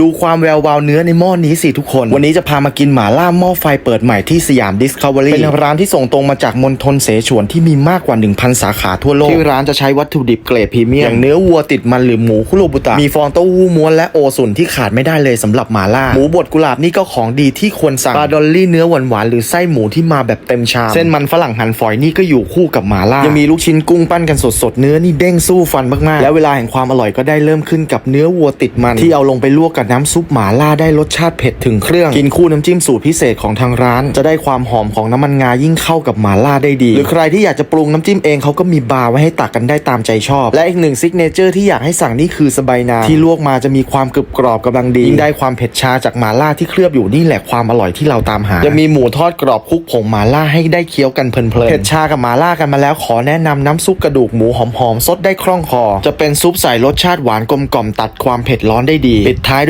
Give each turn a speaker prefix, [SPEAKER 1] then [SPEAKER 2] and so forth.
[SPEAKER 1] ดูความแวววาวเนื้อในหม้อนนี้สิทุกคน วันนี้จะพามากินหม่าล่าหม้อไฟเปิดใหม่ที่สยามดิสคัฟเวอรี่เป็นร้านที่ส่งตรงมาจากมณฑลเสฉวนที่มีมากกว่า 1,000 สาขาทั่วโลก ที่ร้านจะใช้วัตถุดิบเกรดพรีเมียม อย่างเนื้อวัวติดมันหรือหมูคุโรบุตะ มีฟองเต้าหู้ม้วนและโอสุนที่ขาดไม่ได้เลยสำหรับหม่าล่า หมูบดกุหลาบนี่ก็ของดีที่ควรสั่งปลาดอลลี่เนื้อหวานๆหรือไส้หมูที่มาแบบเต็มชามเส้นมันฝรั่งหั่นฝอยนี่ก็อยู่คู่กับหม่าล่ายังมีลูกชิ้นกุ้งปั้นกันสดๆเนื้อนี่เด้งสู้ฟันมากๆ แล้วเวลาแห่งความอร่อยก็ได้เริ่มขึ้นกับเนื้อวัวติดมันที่เอาลงไปลวกกับน้ำซุปหม่าล่าได้รสชาติเผ็ดถึงเครื่องกินคู่น้ำจิ้มสูตรพิเศษของทางร้าน จะได้ความหอมของน้ำมันงายิ่งเข้ากับหม่าล่าได้ดี หรือใครที่อยากจะปรุงน้ำจิ้มเองเขาก็มีบาร์ไว้ให้ตักกันได้ตามใจชอบ และอีกหนึ่งซิกเนเจอร์ที่อยากให้สั่งนี่คือสบายนาที่ลวกมาจะมีความกรึบกรอบกำลังดียิ่งได้ความเผ็ดชาจากหม่าล่าที่เคลือบอยู่นี่แหละความอร่อยที่เราตามหายังมีหมูทอดกรอบคลุกผงหม่าล่าให้ได้เคี้ยวกันเพลินๆเผ็ดชากับหม่าล่ากันมาแล้วขอแนะนำน้ำซุปกระดูกหมูหอมๆซดได้คล่องคอ จะเป็นซุปใส่รสชาติหวานกลมกล่อมตัดความเผ็ดร้อนได้ดีปิดท้ายด้วย